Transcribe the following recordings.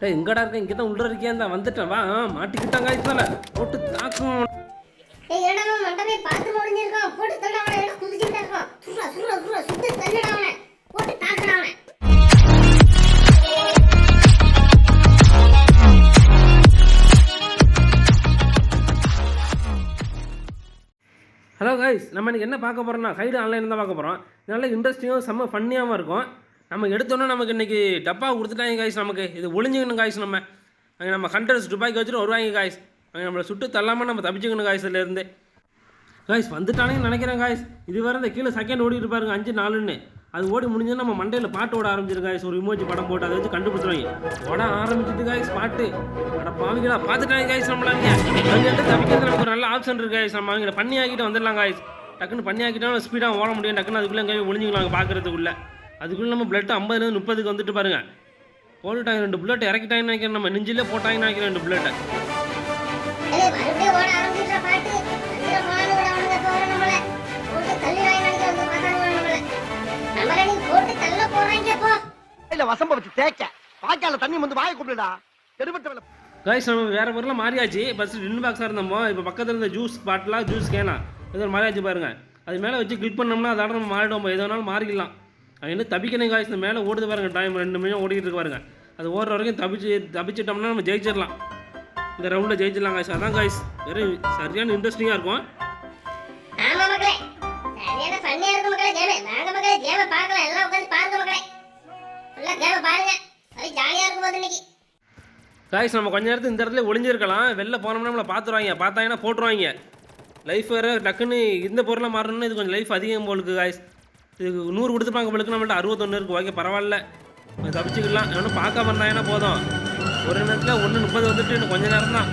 டேய் எங்கடா இருக்க? இங்கே தான் உள்ள இருக்கேன் தான் வந்துட்டேன். வா மாட்டிக்கிட்டாங்க இதுல போட்டு தாக்கும் ஏய் என்னடா மண்டபே பார்த்து முடிஞ்சிருக்கான். போட்டு தள்ளு அவனை. எல்லாம் குதிச்சுட்டு இருக்கான். சுடுறா சுட்டு தள்ளுடா அவனை. போட்டு தாக்குடா அவனை. ஹலோ கைஸ் நம்ம இன்னைக்கு என்ன பார்க்க போகிறோம்னா கைடு ஆன்லைன் தான் பார்க்க போகிறோம் நல்ல இன்ட்ரெஸ்டிங்காகவும் செம்ம ஃபன்னியாகவும் இருக்கும். நம்ம எடுத்தோன்னே நமக்கு இன்றைக்கி டப்பா கொடுத்துட்டாங்க காய்ஸ் நமக்கு. இது ஒளிஞ்சுக்கணும் காய்ஸ் நம்ம. அங்கே நம்ம ஹண்ட்ரட்ஸ் ரூபாய்க்கு வச்சுட்டு வருவாங்க காய்ஸ் அங்கே நம்மளை சுட்டு தள்ளாமல் நம்ம தப்பிச்சுக்கணும் காய்ஸ் காய்ஸ் வந்துட்டானேன்னு நினைக்கிறேன் காய்ஸ் இது வரை இந்த கீழே செகண்ட் ஓடி இருப்பாருங்க அஞ்சு நாலுன்னு. அது ஓடி முடிஞ்சது நம்ம மண்டையில் பாட்டு ஓட ஆரம்பிச்சிரு காய்ஸ் ஒரு இமோஜி படம் போட்டு அதை வச்சு கண்டுபிடிச்சிருவாங்க. ஓட ஆரம்பிச்சிட்டு காய்ஸ் பாட்டு. அட பாவிகளா பார்த்துட்டாங்க காய்ஸ் நம்மளாங்க அங்கேருந்து தப்பிக்கிறது நமக்கு ஒரு நல்ல ஆப்ஷன் இருக்கு காய்ஸ் நம்ம அவங்க பண்ணி ஆக்கிட்டு வந்துடலாம் காய்ஸ் டக்குன்னு பண்ணி ஆக்கிட்டாலும் ஸ்பீடாக ஓட முடியும். டக்குன்னு அதுக்குள்ளே எங்கேயும் ஒளிஞ்சிக்கலாம் பார்க்குறதுக்குள்ளே அதுக்குள்ளே நம்ம பிளட் ஐம்பதுலேருந்து முப்பதுக்கு வந்துட்டு பாருங்க. போட்டுட்டாங்க ரெண்டு புல்லட் இறக்கிட்டாங்கன்னு நினைக்கிறேன் நம்ம. நெஞ்சிலே போட்டாங்கன்னு நினைக்கிறேன் ரெண்டு புல்லட்டை இல்ல வசம்ப வச்சு தேய்க்க. வாய்க்கால தண்ணி வந்து வாயை கூப்பிடுடா. எடுபட்ட கைஸ் நம்ம வேற பொருளாக மாறியாச்சு. ஃபஸ்ட்டு டின் பாக்ஸாக இருந்தோமோ இப்போ பக்கத்தில் இருந்த ஜூஸ் பாட்டிலாக ஜூஸ் கேனா இது மாறியாச்சு பாருங்க. அது மேலே வச்சு கிளிக் பண்ணோம்னா அதோட நம்ம மாறிடுவோம் எது வேணாலும் மாறிக்கலாம் என்ன தப்பிக்கணும் காய்ஸ் இந்த மேலே ஓடுது பாருங்க டைம் ரெண்டு மணி ஓடிக்கிட்டு இருக்கு பாருங்க. அது ஓடுற வரைக்கும் தப்பிச்சு தப்பிச்சிட்டோம்னா நம்ம ஜெயிச்சிடலாம். இந்த ரவுண்டில் ஜெயிச்சிடலாம் காய்ஸ் அதான் காய்ஸ் வெறும் சரியான இன்ட்ரெஸ்டிங்காக இருக்கும். காய்ஸ் நம்ம கொஞ்ச நேரத்துக்கு இந்த இடத்துல ஒளிஞ்சிருக்கலாம். வெளில போனோம்னா நம்மளை பார்த்துருவாங்க. பார்த்தாங்கன்னா போட்டுருவாங்க. லைஃப் வேறு டக்குன்னு இந்த பொருளை மாறணும்னு இது கொஞ்சம் லைஃப் அதிகம் போலுக்கு காய்ஸ் இது நூறு கொடுத்துப்பாங்க போலுக்கு நம்மள்ட்ட அறுபத்தொன்று இருக்குது ஓகே பரவாயில்ல. தப்பிச்சுக்கலாம். ஒன்றும் பார்க்காம இருந்தாங்கன்னா போதும்? ஒரு நேரத்தில் ஒன்று முப்பது வந்துட்டு இன்னும் கொஞ்ச நேரம் தான்.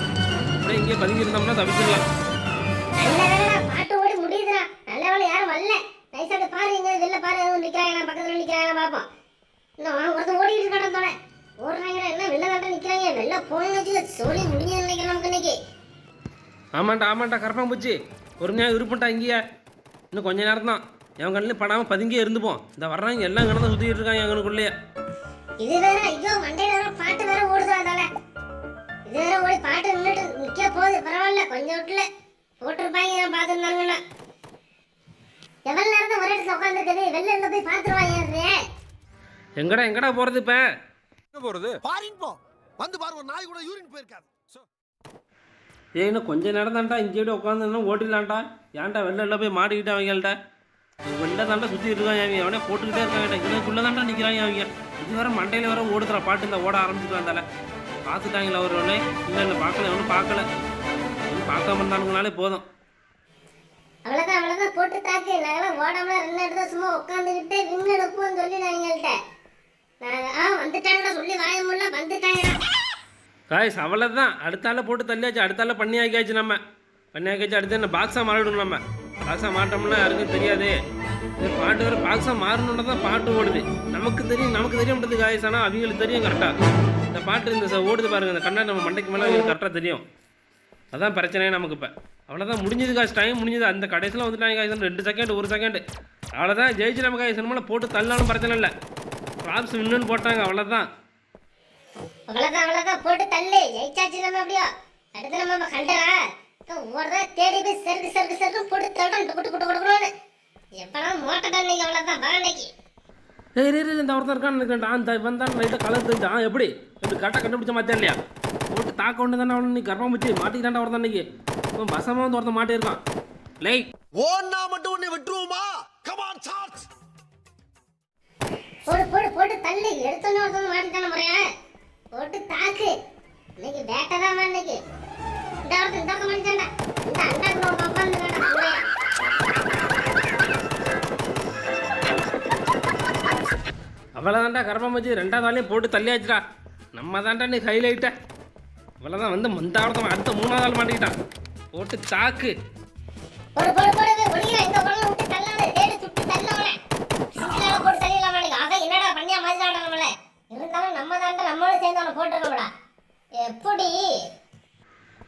அப்படியே இங்கே பதுங்கி இருந்தோம்னா தப்பிச்சிடலாம். நல்ல வேலைடா பாட்டு ஓடி முடியுதுடா. நல்ல வேலை யாரும் வரல. நைஸா போய் பாரு எங்க வெளில பாரு. எதுவும் நிக்கிறாங்க பக்கத்துல நிக்கிறாங்க பாப்போம் இன்னும் அவன் ஒருத்தன் ஓடிட்டு இருக்கான் தோட ஓடுறாங்க என்ன வெளில தாண்ட நிக்கிறாங்க? வெளில போன வச்சு சோழி முடிஞ்சு நினைக்கிறேன் நமக்கு இன்னைக்கு. ஆமாண்டா ஆமாண்டா கரப்பான் பூச்சி ஒரு நேரம் இருப்பட்டா இங்கேயே. இன்னும் கொஞ்ச நேரம் தான் என் கண்ணில் படாமல் பதுங்கியே இருந்துப்போம் இந்த வர்றாங்க எல்லாம் கிடந்து சுற்றிட்டு இருக்காங்க எங்களுக்குள்ளேயே. இது வேற ஐயோ மண்டையில வேற பாட்டு வேற ஓடுது அதால இது வேற ஓடி பாட்டு நின்னுட்டு நிக்க போகுது. பரவாயில்ல கொஞ்சம் விட்டுல. போட்டிருப்பாங்க நான் பார்த்துருந்தாங்கன்னா எவ்வளவு நேரம் ஒரு இடத்துல உட்காந்துருக்குது வெளில இருந்து போய் பார்த்துருவாங்க எங்கடா எங்கடா போகிறது இப்போ? எங்க போறது? பாரின் போ. வந்து பாரு ஒரு நாய் கூட யூரின் போயிருக்காது. ஏய் இன்னும் கொஞ்ச நேரம் தான்டா இங்கே உட்காந்துன்னா ஓட்டிடலான்டா ஏன்டா வெளில எல்லாம் போய் மாட்டிக்கிட்டு அவங்கள்ட்ட? வெளில தாண்டா சுற்றிட்டு இருக்காங்க அவங்க அவனே போட்டுக்கிட்டே இருக்காங்க இதுக்குள்ளே தான்டா நிற்கிறாங்க அவங்க இது வேற மண்டையில் வேற ஓடுதுற பாட்டு இந்த ஓட ஆரம்பிச்சுட்டு வந்தால. பார்த்துட்டாங்களா ஒரு ஒன்று இல்லை இல்லை பார்க்கல ஒன்றும் பார்க்கல. ஒன்றும் பார்க்காம இருந்தானுங்கனாலே போதும். அவ்வளவுதான் அவ்வளவுதான் போட்டு தாக்கு. நாங்களாம் ஓடாமல ரெண்டு இடத்துல சும்மா உட்காந்துக்கிட்டு ரிங் எடுப்போம்னு சொல்லி நான் எங்கள்கிட்ட. நாங்க ஆ வந்துட்டாங்கடா சொல்லி வாய முடியல வந்துட்டாங்கடா காய்ஸ் அவ்வளோதான் அடுத்தால போட்டு தள்ளியாச்சு. அடுத்தால பண்ணி ஆக்கியாச்சு நம்ம. பண்ணி ஆக்கியாச்சு அடுத்து என்ன பாக்ஸாக மாறிடணும் நம்ம. பாக்ஸாக மாட்டோம்னா யாருக்கும் தெரியாது. இது பாட்டு வேறு பாக்ஸாக மாறணுன்னு தான் பாட்டு ஓடுது. நமக்கு தெரியும் நமக்கு தெரியும்ன்றது காய்ஸ் ஆனால் அவங்களுக்கு தெரியும் கரெக்டாக இந்த பாட்டு இந்த ஓடுது பாருங்கள் இந்த கண்ணா நம்ம மண்டைக்கு மேலே அவங்களுக்கு கரெக்டாக தெரியும். அதான் பிரச்சனையே நமக்கு இப்போ. அவ்வளோதான் முடிஞ்சது காசு டைம் முடிஞ்சது. அந்த கடைசியில் வந்துட்டாங்க காய்ஸ் ரெண்டு செகண்ட் ஒரு செகண்ட் அவ்வளோதான் ஜெயிச்சு நம்ம காய்ஸ் மேலே போட்டு தள்ளாலும் பிரச்சனை இல்லை. ப்ராப்ஸ் வின்னுன்னு போட்டாங்க அவ்வளோதான் அவ்வளோதான் அவ்வளோதான் போட்டு தள்ளு. ஜெயிச்சாச்சு நம்ம அப்படியோ. அடுத்து நம்ம கண்டரா ஓடுறா தேடி போய் சருக்கு சருக்கு சருக்கு போட்டு தள்ளுறோம் குட்டு குட்டு குடுக்குறோன்னு எப்படா மோட்டடா இன்னைக்கு அவ்வளவுதான்? வர இன்னைக்கு ஏய் இந்த ஒருத்தர் இருக்கான்னு இருக்கேன் அந்த வந்தான் லைட்டாக கலர் எப்படி? எப்படி கரெக்டாக கண்டுபிடிச்ச மாத்தேன் இல்லையா போட்டு தாக்க ஒன்று தானே அவனு? நீ கர்ப்பம் வச்சு மாட்டிக்கிட்டாண்டா ஒருத்தன் இன்னைக்கு இப்போ பசமாக வந்து ஒருத்தன் மாட்டியிருக்கான். லை. ஓன்னா மட்டும் உன்னை விட்டுருவோமா? கமான் சார்ஜ் போடு போடு போட்டு தள்ளு. எடுத்தோன்னு ஒருத்தவங்க மாட்டிட்டான முறையா? போட்டு தாக்கு. இன்னைக்கு பேட்டை தான் இன்னைக்கு அவ்வளோதான்டா கர்ப்பம் வச்சு ரெண்டாவது ஆளையும் போட்டு தள்ளியாச்சுடா நம்ம தான்டா நீ ஹைலைட்ட அவ்வளோதான் வந்து மந்தாவரத்தம் அடுத்த மூணாவது ஆள் மாட்டிக்கிட்டான் போட்டு நம்மள இருந்தாலும் நம்ம தாண்டா நம்மளோட சேர்ந்து அவனை போட்டுருக்கோம்டா எப்படி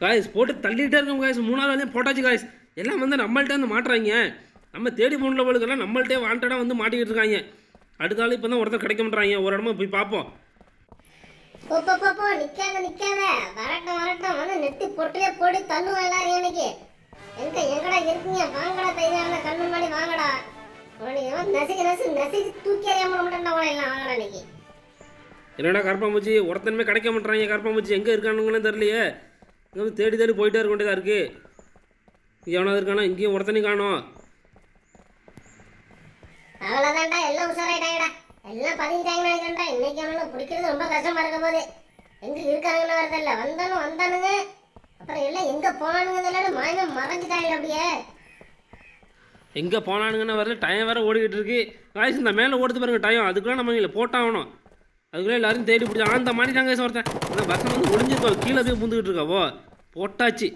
காய்ஸ் போட்டு தள்ளிட்டே இருக்கோம் காய்ஸ் மூணாவது ஆளையும் போட்டாச்சு காய்ஸ் எல்லாம் வந்து நம்மள்ட்ட வந்து மாட்டுறாங்க. நம்ம தேடி போனவங்களுக்கெல்லாம் நம்மள்ட்டே வாண்டடாக வந்து மாட்டிக்கிட்டு இருக்காங்க. அடுத்த ஆள் இப்போ தான் ஒருத்தர் கிடைக்க மாட்டாங்க ஒரு இடமா போய் பார்ப்போம் நிக்காத நிக்காத. வரட்டும் வரட்டும். வந்து நெட்டி பொட்டிலே போட்டு தள்ளுவோம் எல்லாரும் இன்னைக்கு. எங்க எங்கடா இருக்கீங்க? வாங்கடா தைரியம் கண்ணு முன்னாடி வாங்கடா. உனக்கு நசுக்கு நசு நசுக்கு தூக்கி அறியாம மாட்டேன்டா உன எல்லாம் வாங்கடா இன்னைக்கு. என்னடா கருப்பாம்பூச்சி? ஒருத்தனுமே கிடைக்க மாட்டாங்க கருப்பாம்பூச்சி. எங்கே இருக்கானுங்கன்னு தெரியலையே. இங்கே தேடி தேடி போயிட்டே இருக்க வேண்டியதாக இருக்குது இங்கே எவனாவது இருக்கானா? இங்கேயும் ஒருத்தனையும் காணோம். அவ்வளவுதான்டா எல்லாம் உஷாராயிட்டாங்கடா. எல்லாம் நினைக்கிறேன்டா. இன்னைக்கு அவனுக்கு பிடிக்கிறது ரொம்ப கஷ்டமா இருக்க போது. எங்க இருக்காங்கன்னு வரது இல்ல வந்தாலும் வந்தானுங்க. அப்புறம் எல்லாம் எங்க போனானுங்க மாயமே மறைஞ்சிட்டாங்க அப்படியே. எங்கே போனானுங்கன்னு வரல. டைம் வேறு ஓடிக்கிட்டு இருக்கு. காய்ச்சி இந்த மேலே ஓடுது பாருங்க டைம் அதுக்குள்ளே நம்ம இங்கே போட்டாகணும் அதுக்குள்ளே எல்லாரும் தேடி பிடிச்சா அந்த மாட்டிட்டாங்க guys ஒருத்தன். அந்த பசங்க வந்து ஒளிஞ்சிருக்கோம் கீழே போய் புந்துக்கிட்டு இருக்காவோ போட்டாச்சு.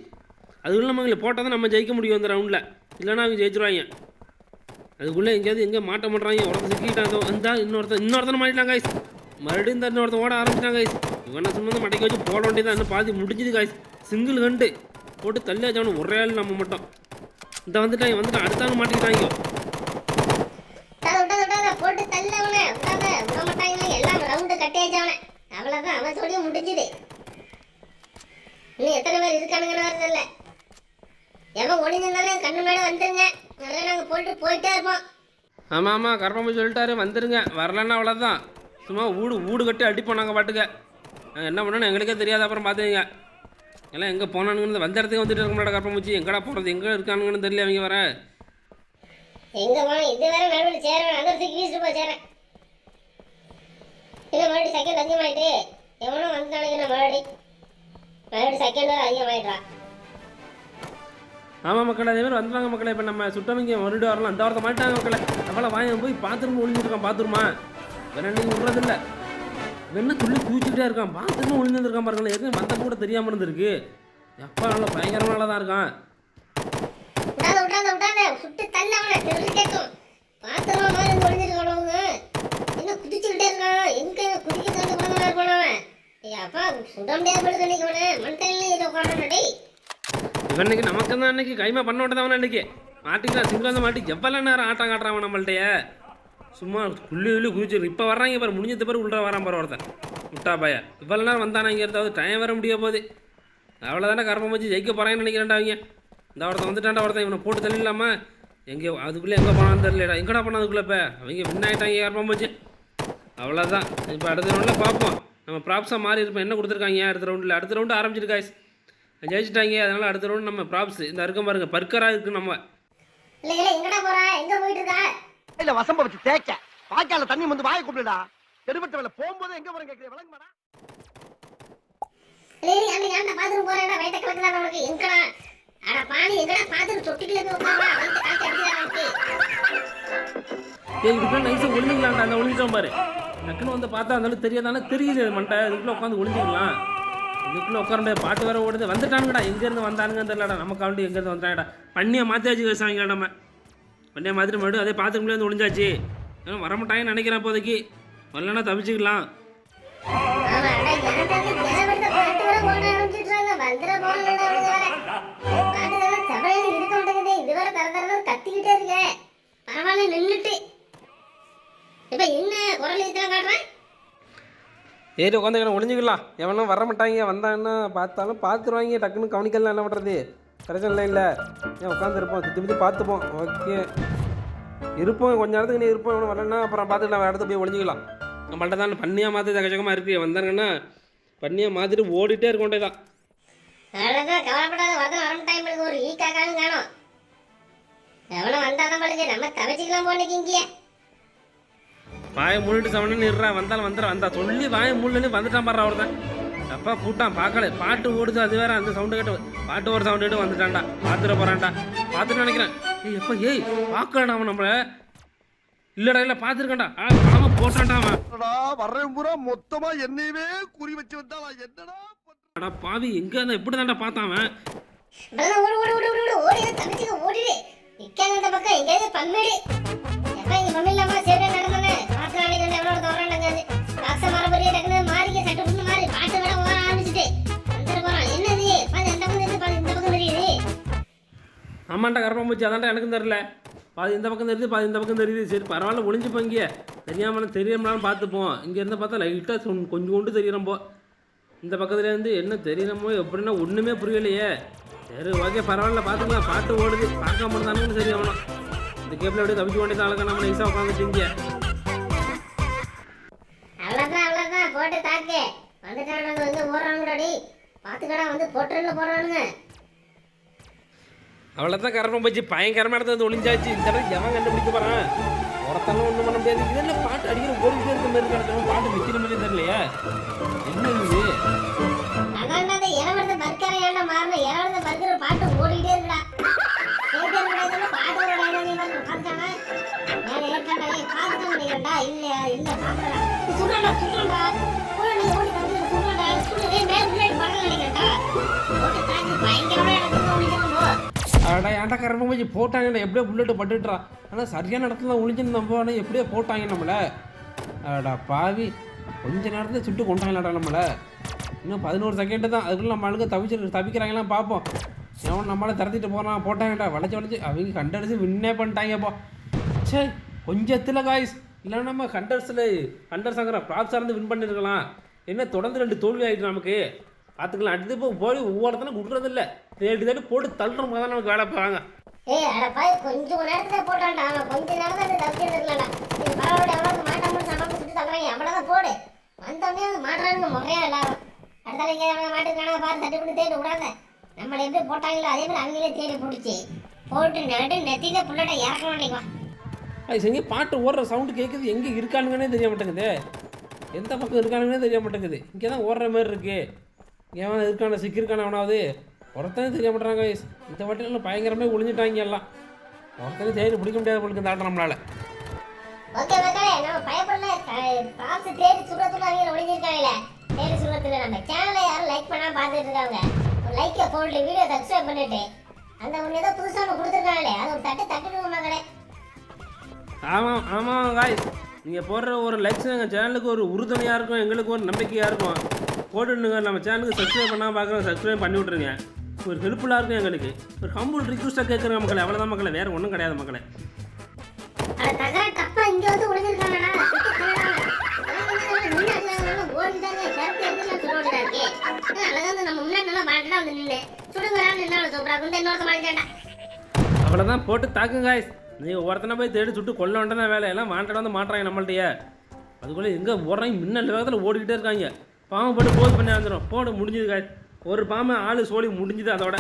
அதுக்குள்ளே நம்ம இல்லை போட்டால் தான் நம்ம ஜெயிக்க முடியும் அந்த ரவுண்டில் இல்லைன்னா அவங்க ஜெயிச்சிருவாங்க. அதுக்குள்ளே எங்கேயாவது எங்கே மாட்ட மாட்டுறாங்க ஒருத்தன் சிக்கிட்டாங்க வந்தா இன்னொருத்தன் இன்னொருத்தனை மாட்டிட்டாங்க காய்ஸ் மறுபடியும் இந்த இன்னொருத்தன் ஓட ஆரம்பிச்சிட்டாங்க காய்ஸ் இவனை சும்மா வந்து வச்சு போட வேண்டியதான் இன்னும் பாதி முடிஞ்சது காய்ஸ் சிங்கிள் கண்டு போட்டு தள்ளி வச்சவனு ஒரே ஆள் நம்ம மட்டும். இந்த வந்துட்டாங்க வந்துட்டு அடுத்தவங்க மாட்டிக்கிட்டாங்க. போட்டு விட எல்லாம் ரவுண்டு அவ்வளவுதான். அவன் சொல்லி முடிஞ்சுது. இன்னும் எத்தனை பேர் இருக்கானுங்கன்னு வரது இல்ல எவன் ஒளிஞ்சிருந்தாலும் கண்ணு முன்னாடி வந்துருங்க. நிறைய நாங்க போட்டு போயிட்டே இருப்போம். ஆமாம் ஆமாம் கருப்பம்பு சொல்லிட்டாரு வந்துருங்க. வரலன்னா அவ்வளோதான் சும்மா ஊடு ஊடு கட்டி அடிப்போம் நாங்கள் பாட்டுக்க. நாங்கள் என்ன பண்ணோன்னு எங்களுக்கே தெரியாத அப்புறம் பார்த்துங்க எல்லாம் எங்கே போனானுங்கன்னு வந்த இடத்துக்கு வந்துட்டு இருக்க மாட்டா கருப்பம்பூச்சி எங்கடா போகிறது எங்கே இருக்கானுங்கன்னு தெரியல அவங்க வர எங்க போன இது வேற நடுவில் சேரவேன். அந்த இடத்துக்கு வீசிட்டு போய் சேரேன். இல்லை மறுபடியும் செகண்ட் அதிகமாயிட்டு எவனோ வந்து நினைக்கிறேன் மறுபடியும் செகண்ட் ஆமாம் மக்கள் அதே மாதிரி வந்துடுவாங்க மக்களே. இப்போ நம்ம சுட்டவங்க மறுபடியும் வரலாம். அந்த வாரத்தை மாட்டாங்க மக்களே. அவளை வாங்க போய் பாத்ரூம் ஒளிஞ்சிருக்கான் பாத்ரூமா வேற நீங்கள் விட்றதில்ல வெண்ண துள்ளி குதிச்சுக்கிட்டே இருக்கான். பாத்ரூம் ஒளிஞ்சிருக்கான் பாருங்களேன் ஏற்கனவே வந்த கூட தெரியாமல் இருந்திருக்கு. எப்பா நல்லா பயங்கரமான தான் இருக்கான். சுட்டு தள்ள அவனை தெரு கேட்கும். பாத்திரமா ஒளிஞ்சிருக்கணும் என்ன குதிச்சுக்கிட்டே இருக்கான். எங்க குதிக்க தந்து போனவன்? இவனுக்கு நமக்கு தான் அன்னைக்கு கைமா பண்ண விட்டதவன் அன்னைக்கு மாட்டிக்கலாம் சிங்கிள் வந்து மாட்டி. எவ்வளோ நேரம் ஆட்டம் காட்டுறான் நம்மள்ட்டைய சும்மா குள்ளி உள்ளி குதிச்சு இப்போ வர்றாங்க பாரு முடிஞ்சது பேர் உள்ள வரான் பாரு ஒருத்தன். முட்டா பாய. இவ்வளோ நேரம் வந்தானா இங்கே இருந்தாவது டைம் வர முடிய போகுது. அவ்வளோதானே கரப்பம் வச்சு ஜெயிக்க போகிறாங்கன்னு நினைக்கிறேன்டா அவங்க. இந்த ஒருத்தன் வந்துட்டான்டா ஒருத்தன் இவனை போட்டு தள்ளிடலாமா எங்கே அதுக்குள்ளே எங்கே போனான்னு தெரியலடா. எங்கடா போனா அதுக்குள்ளே இப்போ? அவங்க வின் ஆகிட்டாங்க கரப்பம் வச்சு. அவ்வளோதான் இப்போ அடுத்த நாளில் பார்ப்போம். நம்ம ப்ராப்ஸாக மாறி இருப்போம். என்ன கொடுத்துருக்காங்க? அடுத்த ரவுண்டில் அடுத்த ரவுண்டு ஆரம்பிச்சிட்டு guys. ஜெயிச்சிட்டாங்க. அதனால அடுத்த ரவுண்ட் நம்ம ப்ராப்ஸ் இந்த இருக்க பாருங்க. பர்க்கராக இருக்கு நம்ம. இல்ல இல்ல எங்கடா போற? எங்க போயிட்டு இருக்கா? இல்ல வசம்ப வச்சு தேய்க்க. வாய்க்கால தண்ணி வந்து வாயை கூப்பிடுடா. எடுபட்ட வேலை போகும்போது எங்க போறேன் கேட்கிறேன் விளங்க மாட்டா இல்ல இல்ல அன்னைக்கு ஆண்ட பாத்ரூம் போறேன்டா. வயித்த கலக்குதா உனக்கு எங்கடா? அட பாணி எங்கடா? பாத்ரூம் தொட்டிக்குள்ள போய் அடிக்குதா உனக்கு ஏய் ஒளிஞ்சிக்கலாம்டா. அந்த ஒளிஞ்சிட்டோம் பாரு. டக்குன்னு வந்து பார்த்தா அந்தளவுக்கு தெரியாதானே? தெரியுது மண்டை. இதுக்குள்ளே உட்காந்து ஒளிஞ்சிக்கலாம். இதுக்குள்ளே உட்கார பாட்டு வேற ஓடுது. வந்துட்டானுங்கடா. எங்கேருந்து வந்தானுங்கன்னு தெரியலடா. நமக்கு அவன்ட்டு எங்கேருந்து வந்தாடா பண்ணியை மாற்றியாச்சு விவசாயிங்க நம்ம. பண்ணியை மாற்றிட்டு மறுபடியும் அதே பாத்ரூம்லேயே வந்து ஒளிஞ்சாச்சு. ஏன்னா வரமாட்டாங்கன்னு நினைக்கிறேன் இப்போதைக்கு. வரலன்னா தப்பிச்சுக்கலாம். கத்திக்கிட்டே இருக்கேன் பரவாயில்ல நின்றுட்டு இப்ப என்ன குரல் இதெல்லாம் காட்டுறேன்? ஏறி உட்காந்து ஒளிஞ்சிக்கலாம். எவனும் வர மாட்டாங்க வந்தாங்கன்னா பார்த்தாலும் பார்த்துருவாங்க டக்குன்னு கவனிக்கலாம் என்ன பண்ணுறது பிரச்சனை இல்லை இல்லை. ஏன் உட்காந்துருப்போம் சுற்றி சுற்றி பார்த்துப்போம். ஓகே. இருப்போம் கொஞ்ச நேரத்துக்கு நீ இருப்போம் இவனும் வரலன்னா அப்புறம் பார்த்துக்கலாம் வேறு இடத்துல போய் ஒளிஞ்சிக்கலாம். நம்மள்ட்ட தான் பண்ணியாக மாற்றி தகச்சகமாக இருக்குது வந்தாங்கன்னா பண்ணியாக மாற்றிட்டு ஓடிட்டே இருக்க வேண்டியதான் அவ்வளவுதான் கவலைப்படாத வர வரும் டைம் இருக்கு. ஒரு ஈ காக்காலும் காணும். எவனும் வந்தாதான் பழுது. நம்ம தவிச்சிக்கலாம் போனீங்க இங்கேயே வாயை மூடிட்டு சவனன்னு இருறா வந்தாலும் வந்துடுறா வந்தா. சொல்லி வாயை மூடலன்னு வந்துட்டான் பாரு ஒருத்தன் அப்பா கூட்டான் பார்க்கல. பாட்டு ஓடுது அது வேற. அந்த சவுண்டு கேட்டு பாட்டு ஒரு சவுண்டு கேட்டு வந்துட்டான்டா. பார்த்துட போறான்டா. பார்த்துட்டு நினைக்கிறேன். ஏய் எப்போ ஏய் பார்க்கலடா அவன் நம்மள. இல்லடா இல்லை பார்த்துருக்கான்டா. ஆ ஆமாம் போட்டான்டா அவன். வர்றேன் பூரா. மொத்தமா என்னையவே குறி வச்சு வந்தா என்னடா? அடா பாவி எங்கே இருந்தா எப்படி தான்டா பார்த்தான் அவன். ஓடு ஓடு ஓடு ஓடு ஓடு ஓடி. தப்பிச்சுக்க ஓடிடு நிக்காங்க இந்த பக்கம். எங்கேயாவது பன்மேடு எப்ப இங்க பம்மி ஆமாண்டா கரப்பம் போச்சு அதான்டா எனக்கும் தெரில பாதி இந்த பக்கம் தெரியுது பாதி இந்த பக்கம் தெரியுது. சரி பரவாயில்ல ஒளிஞ்சு இங்கே தெரியாமல் தெரியாமலாம் பார்த்துப்போம். இங்கேருந்து பார்த்தா லைட்டாக கொஞ்சம் கொண்டு தெரியிறம்போ இந்த பக்கத்துலேருந்து என்ன தெரியணுமோ எப்படின்னா ஒன்றுமே புரியலையே. சரி ஓகே பரவாயில்ல பார்த்துக்கலாம் பாட்டு ஓடுது. பார்க்காம தானே சரி அவனும் இந்த கேப்பில் அப்படியே தவிச்சு கொண்டே அழகா நம்ம நைஸாக உட்காந்துட்டீங்க அவ்வளோதான் அவ்வளோதான் போட்டு தாக்கு. வந்துட்டானுங்க வந்து ஓடுறானுங்கடி பார்த்துக்கடா வந்து பொட்டரில் போடுறானுங்க. அவ்வளோதான் கரப்பம் போச்சு. பயங்கரமாக இடத்துல வந்து ஒளிஞ்சாச்சு. இந்த இடத்துல எவன் கண்டுபிடிக்க போகிறான் ஒருத்தெல்லாம் ஒன்றும் பண்ண முடியாது. இதெல்லாம் பாட்டு அடிக்கிற ஒரு பேருக்கு மாதிரி கிடக்கும் பாட்டு விற்கிற மாதிரி தெரியலையா. என்ன இது? அடா போய் போட்டாங்க எப்படியோ புல்லட்டு பட்டுட்டுறான் ஆனால் சரியான இடத்துல தான் ஒளிஞ்சிருந்தோம் போனால் எப்படியோ போட்டாங்க நம்மளை. அடா பாவி. கொஞ்ச நேரத்தில் சுட்டு கொண்டாங்களாடா நம்மளை. இன்னும் பதினோரு செகண்டு தான். அதுக்குள்ள நம்ம ஆளுங்க தவிச்சு தவிக்கிறாங்களாம் பார்ப்போம் எவன் நம்மளை திறத்திட்டு போகிறான் போட்டாங்கடா. வளைச்சி வளைச்சி. அவங்க கண்டடிச்சு வின்னே பண்ணிட்டாங்கப்போ சே கொஞ்சத்தில் காய்ஸ் இல்லைன்னா நம்ம கண்டர்ஸில் கண்டர் சங்கர ப்ராப்ஸாக இருந்து வின் பண்ணியிருக்கலாம் என்ன தொடர்ந்து ரெண்டு தோல்வி ஆகிட்டு நமக்கு. பார்த்துக்கலாம். அடுத்து இப்போ போய் ஒவ்வொருத்தனும் விட்றதில்ல தேடி தேடி போட்டு தள்ளுறவங்க தான் நமக்கு வேலை போகிறாங்க ஏய் அடப்பா கொஞ்சம் நேரத்துல போட்டான்டா. அவன் கொஞ்ச நேரம் அது தப்பி இருக்கலாம்டா நீ பாவோட எவ்வளவு மாட்டாமல் சமாளிச்சு சுட்டு தள்ளுறாங்க எவ்வளவு போடு. வந்தோடனே அது மாட்டுறானுங்க முறையா எல்லாரும் அடுத்த நாளைக்கு எவனை மாட்டுக்கான பாரு தட்டி பண்ணி தேடி விடாத நம்மளை எப்படி போட்டாங்களோ அதே மாதிரி அவங்களே தேடி பிடிச்சி போட்டு நடு நெத்தியில புள்ளட்ட இறக்கணும் நினைக்குவா அது செஞ்சு பாட்டு ஓடுற சவுண்டு கேட்குது எங்கே இருக்கானுங்கன்னே தெரிய மாட்டேங்குது. எந்த பக்கம் இருக்கானுங்கன்னே தெரிய மாட்டேங்குது. இங்கே தான் ஓடுற மாதிரி இருக்கு. ஏன் இருக்கான சிக்கிருக்கான அவனாவது ஒருத்தனே தெரிய மாட்டேறாங்க guys. இந்த வாட்டிலாம் பயங்கரமே ஒளிஞ்சிட்டாங்க எல்லாம். ஒருத்தனே தேடி பிடிக்க முடியாத பொழுது இந்த ஆட்டம் நம்மளால. ஓகே மக்களே நம்ம பயப்படல பாப்ஸ் தேடி சுட சுட அவங்க ஒளிஞ்சிருக்காங்கல்ல. தேடி சுடத்துல நம்ம சேனலை யாரும் லைக் பண்ணாம பார்த்துட்டு இருக்காங்க. ஒரு லைக்கை போட்டு வீடியோ சப்ஸ்கிரைப் பண்ணிட்டு அந்த ஒன்று ஏதோ புதுசாக ஒன்று கொடுத்துருக்காங்களே அது ஒரு தட்டு தட்டுடுங்க மக்களே. ஆமாம் ஆமாம் காய்ஸ் நீங்கள் போடுற ஒரு லைக்ஸ் எங்கள் சேனலுக்கு ஒரு உறுதுணையாக இருக்கும் எங்களுக்கு ஒரு நம்பிக்கையாக இருக்கும். போட்டுடுங்க நம்ம சேனலுக்கு சப்ஸ்கிரைப் பண்ணால் பார்க்குறோம் சப்ஸ்கிரைப் பண்ணி விட்ருங்க ஒரு ஹெல்ப்ஃபுல்லாக இருக்கும் எங்களுக்கு. ஒரு கம்பூல் ரிக்வஸ்ட்டாக கேட்குறேன் மக்களை. அவ்வளோதான் மக்களை. வேறு ஒன்றும் கிடையாது மக்களை. அவ்வளோதான் போட்டு தாக்குங்க நீங்கள் ஒருத்தனை போய் தேடி சுட்டு கொல்ல வேண்டாம் வேலை. எல்லாம் வாண்டட வந்து மாட்டுறாங்க நம்மள்ட்டையே. அதுக்குள்ளே எங்கே ஓடுறாங்க? மின்னல் வேகத்தில் ஓடிக்கிட்டே இருக்காங்க. பாம்பு போட்டு போஸ் பண்ணி வந்துடும் போடு முடிஞ்சுது காய்ஸ் ஒரு பாம்பு ஆளு சோழி முடிஞ்சுது அதோட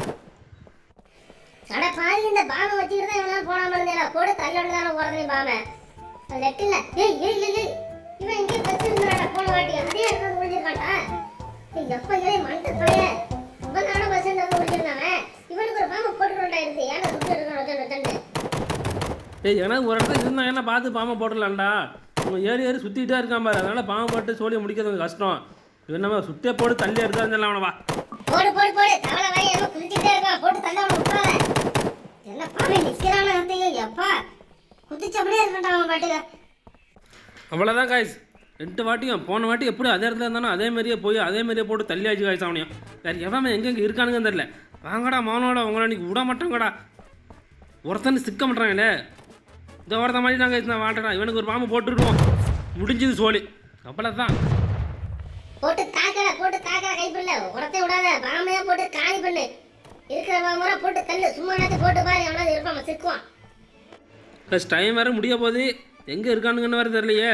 அட பாவி, இந்த பாம்பை வச்சுக்கிட்டு தான் இவனால போடாம இருந்தேடா. போட்டு தள்ளிவிட்டு தானே போறது பாம்பை. அது லெட்டில்ல. ஏய், ஏய், ஏய், ஏய். இவன் எங்கேயோ வச்சிருந்தாடா போன வாட்டி. அதே இடத்துல வந்து ஒளிஞ்சிருக்கான்டா. ஏய், எப்ப ஏய், மண்டை. இவன் தானே வந்து ஒளிஞ்சிருந்தாவன். இவனுக்கு ஒரு பாம்பை இருந்து. சுட்டு. ஏய் ஏன்னா ஒரு இடத்துல இருந்தாங்கன்னா பார்த்து பாம்பை போட்டுடலாம்டா இவன் ஏறி ஏறி சுற்றிக்கிட்டே இருக்கான் பாரு அதனால பாம்பு போட்டு சோழியை முடிக்கிறது கொஞ்சம் கஷ்டம் இவன் நம்ம சுட்டே போட்டு தள்ளி எடுத்து வந்துடலாம் அவனவா போடு போடு போடு. தவளை வாய் ஏதோ குதிச்சுட்டே இருக்கான் போட்டு தள்ள அவனை விட்டுறாத. என்ன பாவி நிக்கிறான வந்து எப்பா? குதிச்சபடியே இருக்கட்டும் அவன் பாட்டுக்கு. அவ்வளோதான் காய்ஸ் ரெண்டு வாட்டியும் போன வாட்டி எப்படி அதே இடத்துல இருந்தானோ அதே மாதிரியே போய் அதே மாதிரியே போட்டு தள்ளி ஆச்சு காய்ஸ் அவனையும். வேறு எவன் எங்கெங்கே இருக்கானுங்கன்னு தெரியல. வாங்கடா மானோட உங்களை அன்றைக்கி விட மாட்டாங்கடா. ஒருத்தன் சிக்க மாட்டாங்களே இந்த ஒருத்த மாதிரி நாங்கள் நான் வாட்டடா இவனுக்கு ஒரு பாம்பு போட்டுருவோம் முடிஞ்சது சோழி. அவ்வளோதான் போட்டு தாக்கல போட்டு தாக்கற கை பண்ணல உரத்தை விடாத பாமையா போட்டு காலி பண்ணு. இருக்கிற பாம்புரா போட்டு தள்ளு. சும்மா நேரத்தை போட்டு பாரு எவனாவது இருப்பான் சிக்குவான் ப்ளஸ் டைம் வேறு முடிய போகுது. எங்கே இருக்கானுங்கன்னு வேறு தெரியலையே.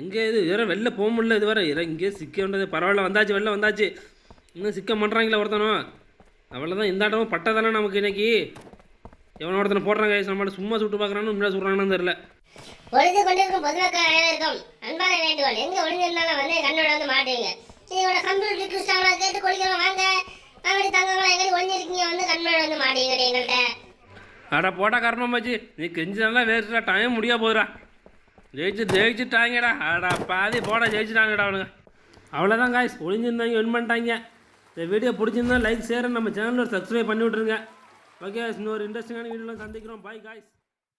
எங்கே இது? வேறு வெளில போக முடியல இது வேறு இங்கே சிக்க வேண்டியது. பரவாயில்ல வந்தாச்சு வெளில வந்தாச்சு. இன்னும் சிக்க பண்ணுறாங்களே ஒருத்தனும். அவ்வளோதான் இந்த ஆட்டமும் பட்டதானே நமக்கு இன்னைக்கு? எவனோ ஒருத்தனை போடுறாங்க நம்மள சும்மா சுட்டு பார்க்குறான்னு முன்னாடி சொல்கிறாங்கன்னு தெரில ஒளிந்து கொண்டிருக்கும் பொதுமக்கள் அனைவருக்கும் அன்பான வேண்டுகோள். எங்க ஒளிஞ்சிருந்தாலும் வந்து கண்ணோட வந்து மாட்டீங்க இதோட கம்ப்யூட்டர் ரிக்வஸ்டாக கேட்டு குளிக்கலாம் வாங்க. வாங்கடி தங்கங்களா எங்கே ஒளிஞ்சிருக்கீங்க? வந்து கண்ணோட வந்து மாட்டீங்க எங்கள்கிட்ட அட போட்டா கர்மம் வச்சு நீ கெஞ்சி நல்லா வேஸ்ட்டா டைம் முடியா போகுதுடா. ஜெயிச்சு ஜெயிச்சுட்டாங்கடா. அடா பாதி போட ஜெயிச்சுட்டாங்கடா அவனுங்க. அவ்வளோதான் காய்ஸ் ஒளிஞ்சிருந்தாங்க வின் பண்ணிட்டாங்க. இந்த வீடியோ பிடிச்சிருந்தா லைக் ஷேர் நம்ம சேனலில் சப்ஸ்கிரைப் பண்ணி விட்ருங்க ஓகே இன்னொரு இன்ட்ரெஸ்டிங்கான வீடியோவில் சந்திக்கிறோம். Bye guys